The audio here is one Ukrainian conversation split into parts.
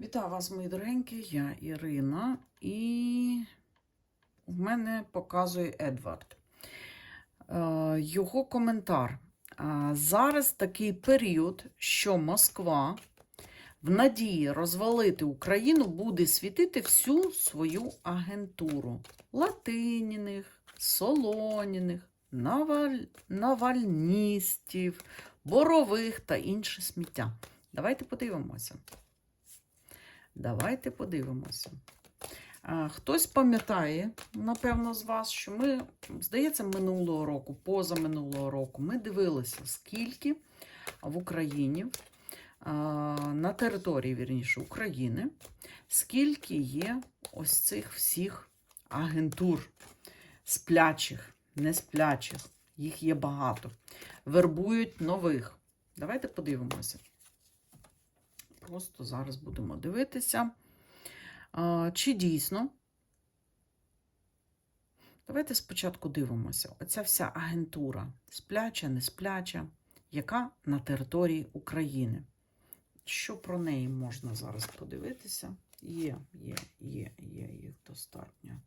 Вітаю вас, мої дорогенькі, я Ірина, і в мене показує Едвард. Е, Його коментар. Е, Зараз такий період, що Москва в надії розвалити Україну буде світити всю свою агентуру латиніних, солоніних, наваль... навальністів, борових та інше сміття. Давайте подивимося. Давайте подивимося. Хтось пам'ятає, напевно, з вас, що ми, здається, минулого року, позаминулого року, ми дивилися, скільки в Україні, на території, вірніше, України, скільки є ось цих всіх агентур сплячих, не сплячих. Їх є багато. Вербують нових. Давайте подивимося. Просто зараз будемо дивитися, чи дійсно. Давайте спочатку дивимося. Оця вся агентура, спляча, не спляча, яка на території України. Що про неї можна зараз подивитися? Є, є, є, є їх достатньо.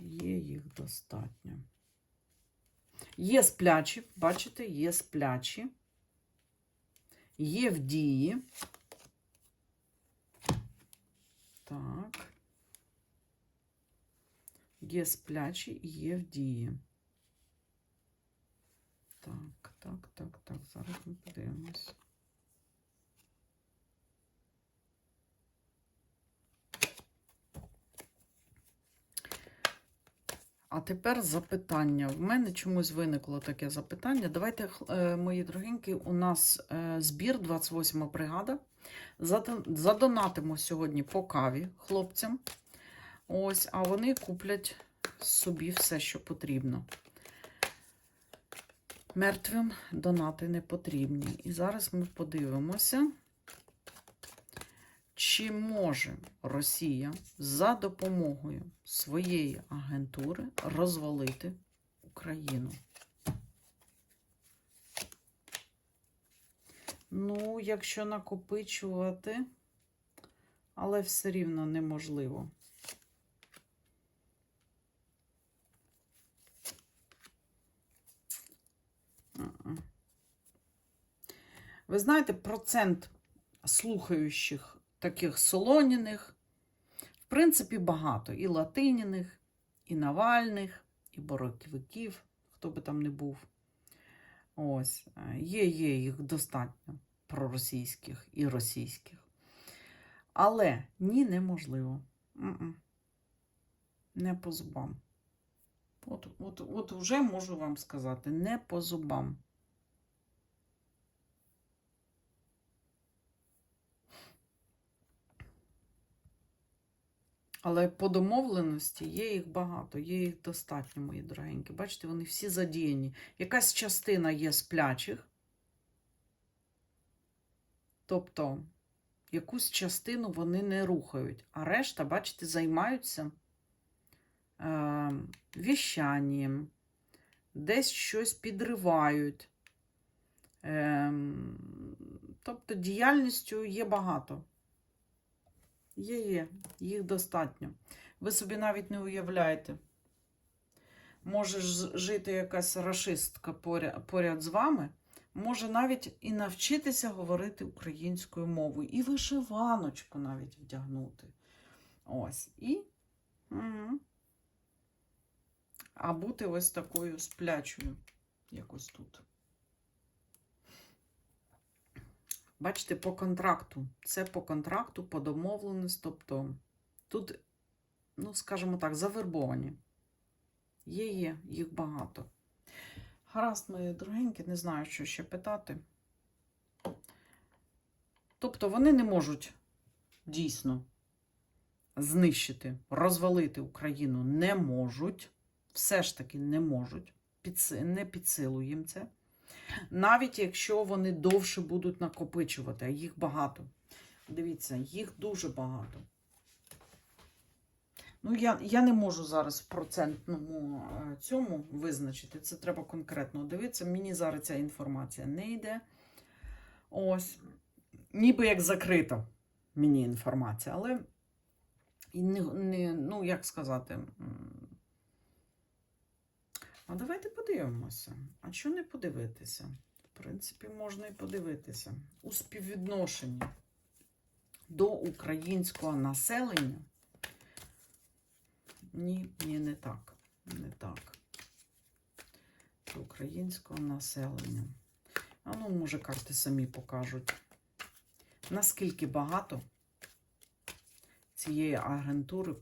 Є їх достатньо. Є сплячі, бачите, є сплячі. Є в дії. Так. Є сплячі і є в дії. Так, так, так, так. Зараз ми подивимось. А тепер запитання. В мене чомусь виникло таке запитання. Давайте, е, мої дорогенькі, у нас е, збір 28 бригада. Задонатимо сьогодні по каві хлопцям. Ось, а вони куплять собі все, що потрібно. Мертвим донати не потрібні. І зараз ми подивимося, чи може Росія за допомогою своєї агентури розвалити Україну? Ну, якщо накопичувати, але все рівно неможливо. Ви знаєте, процент слухаючих таких солоніних, в принципі, багато. І латиніних, і Навальних, і Боровиків, хто би там не був. Ось, е, є, є їх достатньо проросійських і російських. Але ні, неможливо. Не по зубам. От, от, от вже можу вам сказати, не по зубам. Але по домовленості є їх багато, є їх достатньо, мої дорогенькі. Бачите, вони всі задіяні. Якась частина є сплячих. Тобто, якусь частину вони не рухають, а решта, бачите, займаються е, віщанням, десь щось підривають. Е, тобто, діяльністю є багато. Є, є, їх достатньо. Ви собі навіть не уявляєте. Може жити якась рашистка поряд, поряд з вами, може навіть і навчитися говорити українською мовою, і вишиваночку навіть вдягнути. Ось. І. Угу. А бути ось такою сплячою, якось тут. Бачите, по контракту. Це по контракту, по домовленості. Тобто тут, ну, скажімо так, завербовані. Є, є, їх багато. Гаразд, мої дорогенькі, не знаю, що ще питати. Тобто вони не можуть дійсно знищити, розвалити Україну не можуть. Все ж таки не можуть. Не під силу їм це. Навіть якщо вони довше будуть накопичувати, а їх багато. Дивіться, їх дуже багато. Ну, я, я не можу зараз в процентному е, цьому визначити. Це треба конкретно дивитися. Мені зараз ця інформація не йде. Ось. Ніби як закрита. мені інформація, але не, не, ну, як сказати. А давайте подивимося. А що не подивитися? В принципі, можна і подивитися. У співвідношенні до українського населення. Ні, ні, не так. Не так. До українського населення. А ну, може, карти самі покажуть. Наскільки багато цієї агентури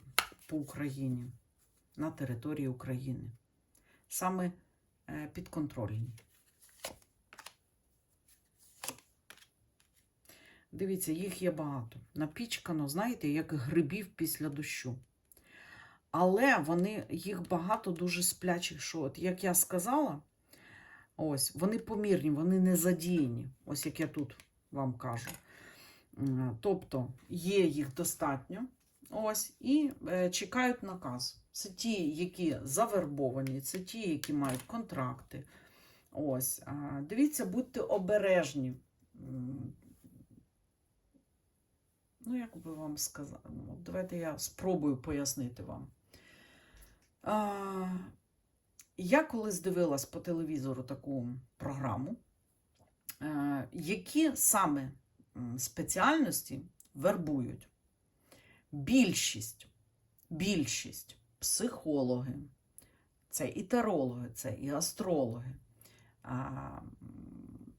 по Україні на території України? Саме е, підконтрольні. Дивіться, їх є багато. Напічкано, знаєте, як грибів після дощу. Але вони, їх багато дуже сплячих, що, от, як я сказала, ось, вони помірні, вони не задіяні. Ось як я тут вам кажу. Тобто є їх достатньо. Ось, і е, чекають наказ. Це ті, які завербовані, це ті, які мають контракти. Ось, дивіться, будьте обережні. Ну, як би вам сказати, ну, давайте я спробую пояснити вам. Я колись дивилась по телевізору таку програму, е, які саме спеціальності вербують. Більшість, більшість психологи, це і тарологи, це і астрологи, а,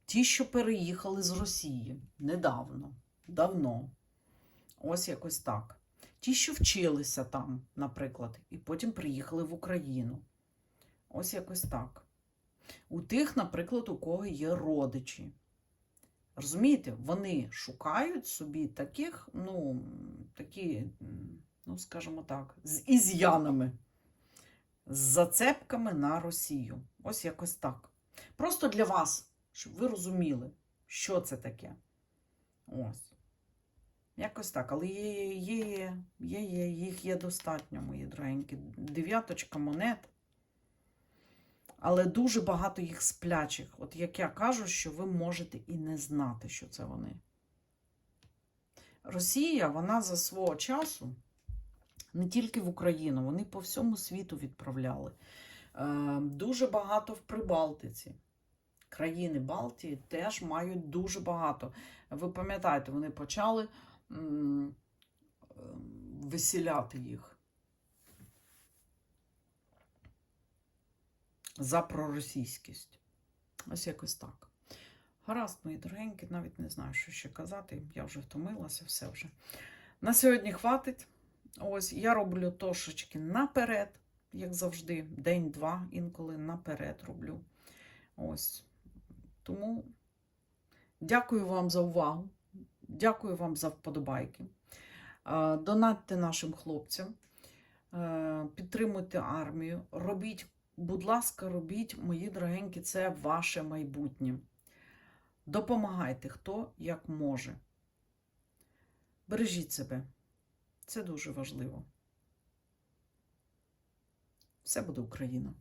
ті, що переїхали з Росії недавно, давно. Ось якось так. Ті, що вчилися там, наприклад, і потім приїхали в Україну. Ось якось так. У тих, наприклад, у кого є родичі. Розумієте, вони шукають собі таких, ну, такі, ну, скажімо так, з із'янами, з зацепками на Росію. Ось якось так. Просто для вас, щоб ви розуміли, що це таке. Ось. Якось так, але є, є, є, є, є, їх є достатньо, мої дорогенькі. Дев'яточка монет. Але дуже багато їх сплячих. От як я кажу, що ви можете і не знати, що це вони. Росія, вона за свого часу не тільки в Україну, вони по всьому світу відправляли. Е, дуже багато в Прибалтиці. Країни Балтії теж мають дуже багато. Ви пам'ятаєте, вони почали м, е, їх за проросійськість. Ось якось так. Гаразд, мої дорогенькі, навіть не знаю, що ще казати. Я вже втомилася, все вже. На сьогодні хватить. Ось я роблю трошечки наперед, як завжди, день-два, інколи наперед роблю. Ось. Тому дякую вам за увагу. Дякую вам за вподобайки. Е, Донатьте нашим хлопцям, е, підтримуйте армію. Робіть, будь ласка, робіть, мої дорогенькі, це ваше майбутнє. Допомагайте, хто як може. Бережіть себе. Це дуже важливо. Все буде Україна.